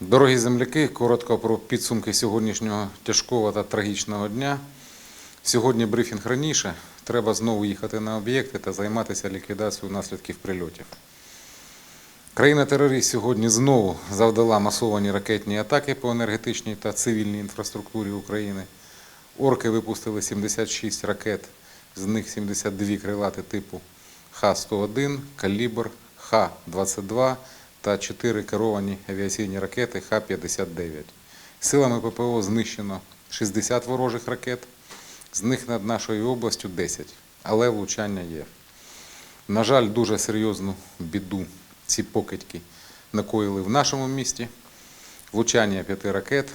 Дорогі земляки, коротко про підсумки сьогоднішнього тяжкого та трагічного дня. Сьогодні брифінг раніше. Треба знову їхати на об'єкти та займатися ліквідацією наслідків прильотів. Країна-терорист сьогодні знову завдала масовані ракетні атаки по енергетичній та цивільній інфраструктурі України. Орки випустили 76 ракет, з них 72 крилати типу Х-101, калібр, Х-22 та 4 керовані авіаційні ракети Х-59. Силами ППО знищено 60 ворожих ракет, з них над нашою областю 10, але влучання є. На жаль, дуже серйозну біду ці покидьки накоїли в нашому місті. Влучання п'яти ракет,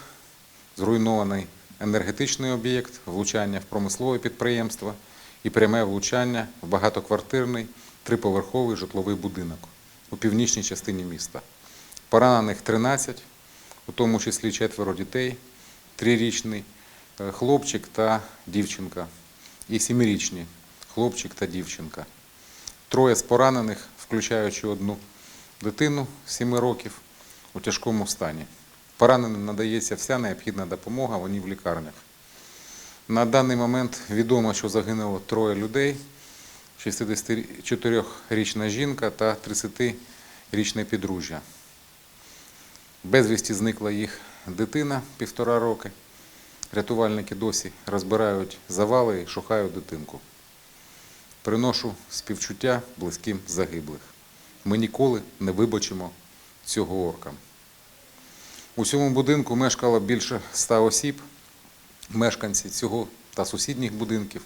зруйнований енергетичний об'єкт, влучання в промислове підприємство і пряме влучання в багатоквартирний триповерховий житловий будинок у північній частині міста. Поранених 13, у тому числі четверо дітей, трирічний е, хлопчик та дівчинка і сімирічні хлопчик та дівчинка. Троє з поранених, включаючи одну дитину 7 років, у тяжкому стані. Пораненим надається вся необхідна допомога, вони в лікарнях. На даний момент відомо, що загинуло троє людей: 64-річна жінка та 30-річне підружжя. Безвісті зникла їх дитина півтора роки. Рятувальники досі розбирають завали і шукають дитинку. Приношу співчуття близьким загиблих. Ми ніколи не вибачимо цього оркам. У цьому будинку мешкало більше ста осіб, мешканці цього та сусідніх будинків,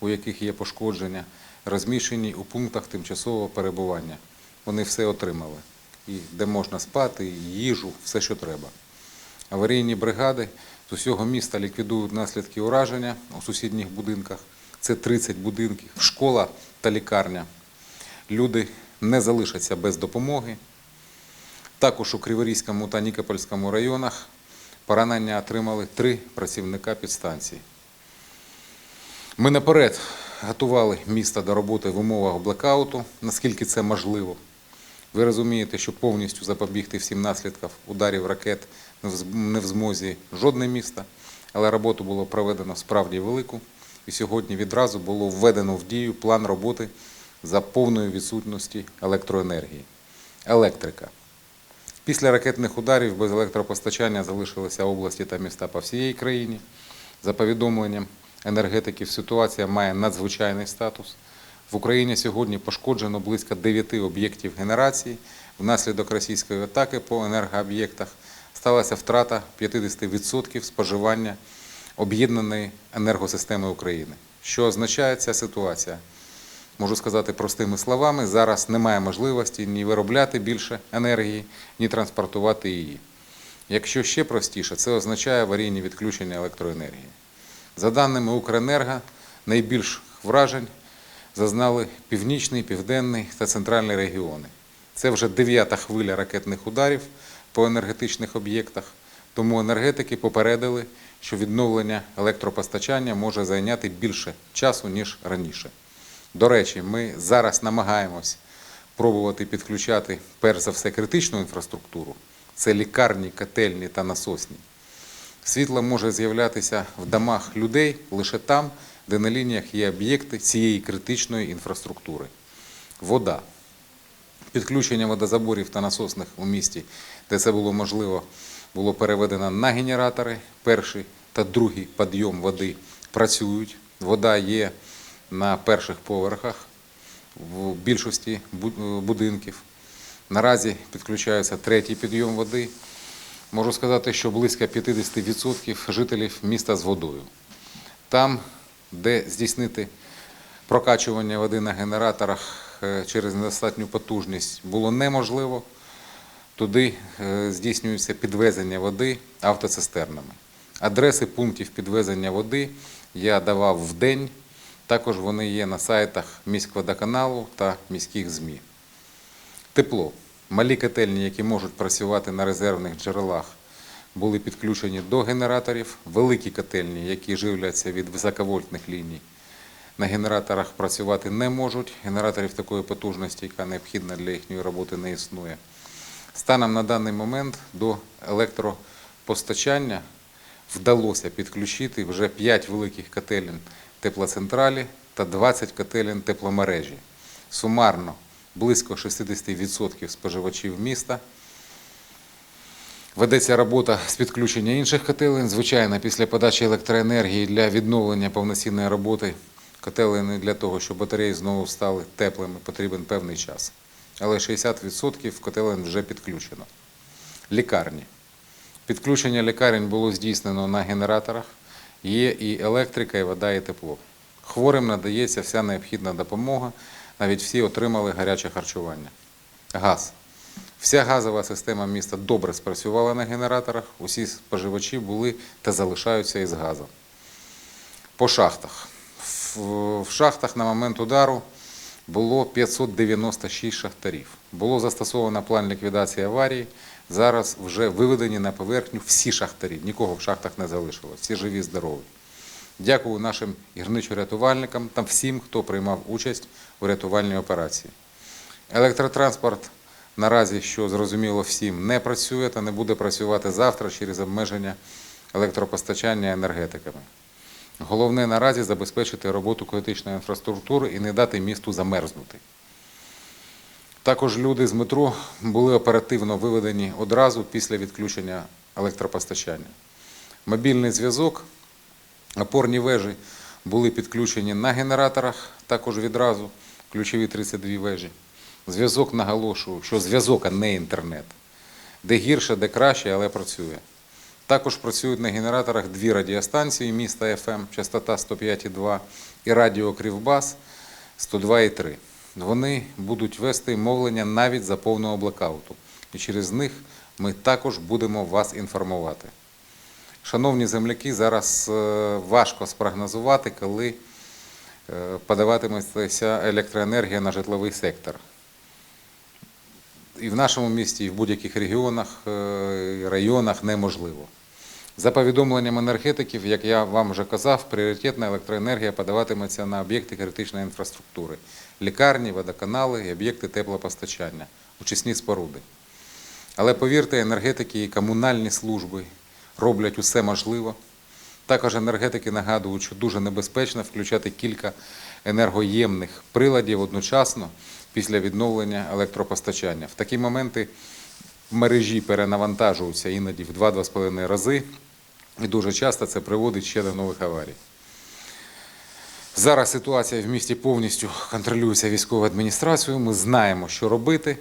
у яких є пошкодження, розміщені у пунктах тимчасового перебування. Вони все отримали. І де можна спати, і їжу, все, що треба. Аварійні бригади з усього міста ліквідують наслідки ураження у сусідніх будинках. Це 30 будинків, школа та лікарня. Люди не залишаться без допомоги. Також у Криворізькому та Нікопольському районах поранення отримали три працівника підстанції. Ми наперед готували місто до роботи в умовах блекауту, наскільки це можливо. Ви розумієте, що повністю запобігти всім наслідкам ударів ракет не в змозі жодне місто, але роботу було проведено справді велику. І сьогодні відразу було введено в дію план роботи за повної відсутності електроенергії. Електрика. Після ракетних ударів без електропостачання залишилися області та міста по всієї країні. За повідомленням енергетиків, ситуація має надзвичайний статус. В Україні сьогодні пошкоджено близько 9 об'єктів генерації. Внаслідок російської атаки по енергооб'єктах сталася втрата 50% споживання об'єднаної енергосистеми України. Що означає ця ситуація? Можу сказати простими словами, зараз немає можливості ні виробляти більше енергії, ні транспортувати її. Якщо ще простіше, це означає аварійні відключення електроенергії. За даними Укренерго, найбільш вражень зазнали північний, південний та центральний регіони. Це вже дев'ята хвиля ракетних ударів по енергетичних об'єктах, тому енергетики попередили, що відновлення електропостачання може зайняти більше часу, ніж раніше. До речі, ми зараз намагаємось пробувати підключати перш за все критичну інфраструктуру. Це лікарні, котельні та насосні. Світло може з'являтися в домах людей лише там, де на лініях є об'єкти цієї критичної інфраструктури. Вода. Підключення водозаборів та насосних у місті, де це було можливо, було переведено на генератори. Перший та другий підйом води працюють. Вода є на перших поверхах в більшості будинків. Наразі підключається третій підйом води. Можу сказати, що близько 50% жителів міста з водою. Там, де здійснити прокачування води на генераторах е, через недостатню потужність було неможливо, туди е, здійснюється підвезення води автоцистернами. Адреси пунктів підвезення води я давав в день. Також вони є на сайтах міськводоканалу та міських ЗМІ. Тепло. Малі котельні, які можуть працювати на резервних джерелах, були підключені до генераторів. Великі котельні, які живляться від високовольтних ліній, на генераторах працювати не можуть. Генераторів такої потужності, яка необхідна для їхньої роботи, не існує. Станом на даний момент до електропостачання вдалося підключити вже 5 великих котелень теплоцентралі та 20 котелень тепломережі. Сумарно близько 60% споживачів міста. Ведеться робота з підключення інших котелень. Звичайно, після подачі електроенергії для відновлення повноцінної роботи котелень для того, щоб батареї знову стали теплими, потрібен певний час. Але 60% котелень вже підключено. Лікарні. Підключення лікарень було здійснено на генераторах. Є і електрика, і вода, і тепло. Хворим надається вся необхідна допомога, навіть всі отримали гаряче харчування. Газ. Вся газова система міста добре спрацювала на генераторах, усі споживачі були та залишаються із газом. По шахтах. В- шахтах на момент удару було 596 шахтарів. Було застосовано план ліквідації аварії. Зараз вже виведені на поверхню всі шахтарі. Нікого в шахтах не залишилось. Всі живі, здорові. Дякую нашим гірничо-рятувальникам та всім, хто приймав участь у рятувальній операції. Електротранспорт наразі, що зрозуміло всім, не працює та не буде працювати завтра через обмеження електропостачання енергетиками. Головне наразі забезпечити роботу критичної інфраструктури і не дати місту замерзнути. Також люди з метро були оперативно виведені одразу після відключення електропостачання. Мобільний зв'язок, опорні вежі були підключені на генераторах також відразу, ключові 32 вежі. Зв'язок наголошую, що зв'язок, а не інтернет. Де гірше, де краще, але працює. Також працюють на генераторах дві радіостанції міста ФМ, частота 105,2 і радіо Кривбас 102,3. Вони будуть вести мовлення навіть за повного блекауту. І через них ми також будемо вас інформувати. Шановні земляки, зараз е, важко спрогнозувати, коли е, подаватиметься електроенергія на житловий сектор. І в нашому місті, і в будь-яких регіонах, е, районах неможливо. За повідомленням енергетиків, як я вам вже казав, пріоритетна електроенергія подаватиметься на об'єкти критичної інфраструктури, лікарні, водоканали і об'єкти теплопостачання, очисні споруди. Але повірте, енергетики і комунальні служби роблять усе можливе. Також енергетики нагадують, що дуже небезпечно включати кілька енергоємних приладів одночасно після відновлення електропостачання. В такі моменти мережі перенавантажуються іноді в 2-2,5 рази, і дуже часто це приводить ще до нових аварій. Зараз ситуація в місті повністю контролюється військовою адміністрацією. Ми знаємо, що робити.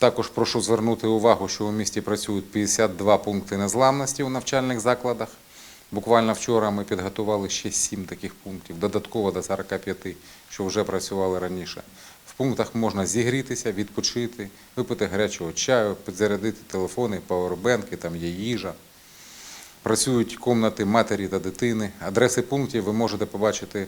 Також прошу звернути увагу, що у місті працюють 52 пункти незламності у навчальних закладах. Буквально вчора ми підготували ще 7 таких пунктів, додатково до 45, що вже працювали раніше. В пунктах можна зігрітися, відпочити, випити гарячого чаю, підзарядити телефони, пауербенки, там є їжа. Працюють комнати матері та дитини. Адреси пунктів ви можете побачити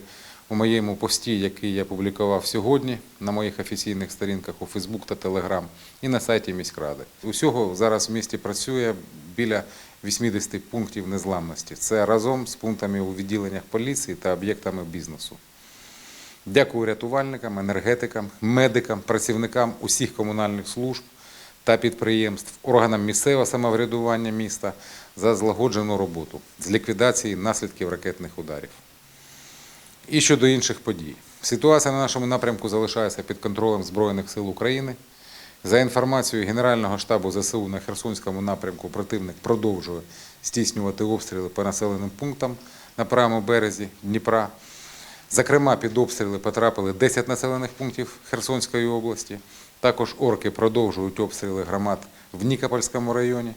у моєму пості, який я публікував сьогодні на моїх офіційних сторінках у Фейсбук та Телеграм і на сайті міськради. Усього зараз в місті працює біля 80 пунктів незламності. Це разом з пунктами у відділеннях поліції та об'єктами бізнесу. Дякую рятувальникам, енергетикам, медикам, працівникам усіх комунальних служб та підприємств, органам місцевого самоврядування міста за злагоджену роботу з ліквідації наслідків ракетних ударів. І щодо інших подій. Ситуація на нашому напрямку залишається під контролем Збройних сил України. За інформацією Генерального штабу ЗСУ на Херсонському напрямку противник продовжує здійснювати обстріли по населеним пунктам на правому березі Дніпра. Зокрема, під обстріли потрапили 10 населених пунктів Херсонської області. Також орки продовжують обстріли громад в Нікопольському районі.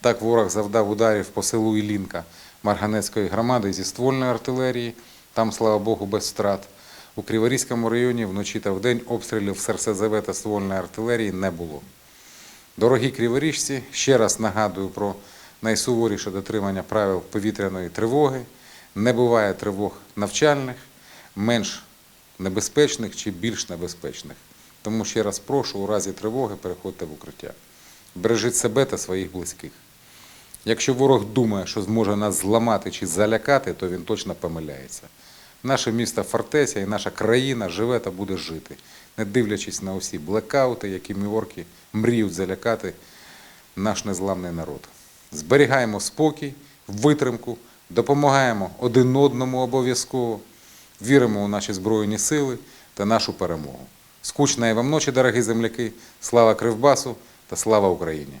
Так ворог завдав ударів по селу Ілінка Марганецької громади зі ствольної артилерії. Там, слава Богу, без втрат. У Криворізькому районі вночі та вдень обстрілів з РСЗВ та ствольної артилерії не було. Дорогі криворіжці, ще раз нагадую про найсуворіше дотримання правил повітряної тривоги. Не буває тривог навчальних, менш небезпечних чи більш небезпечних. Тому ще раз прошу, у разі тривоги переходьте в укриття. Бережіть себе та своїх близьких. Якщо ворог думає, що зможе нас зламати чи залякати, то він точно помиляється. Наше місто фортеця і наша країна живе та буде жити. не дивлячись на усі блекаути, якими орки мріють залякати наш незламний народ. Зберігаємо спокій, витримку, допомагаємо один одному обов'язково, віримо у наші Збройні сили та нашу перемогу. Скучної вам ночі, дорогі земляки! Слава Кривбасу та слава Україні!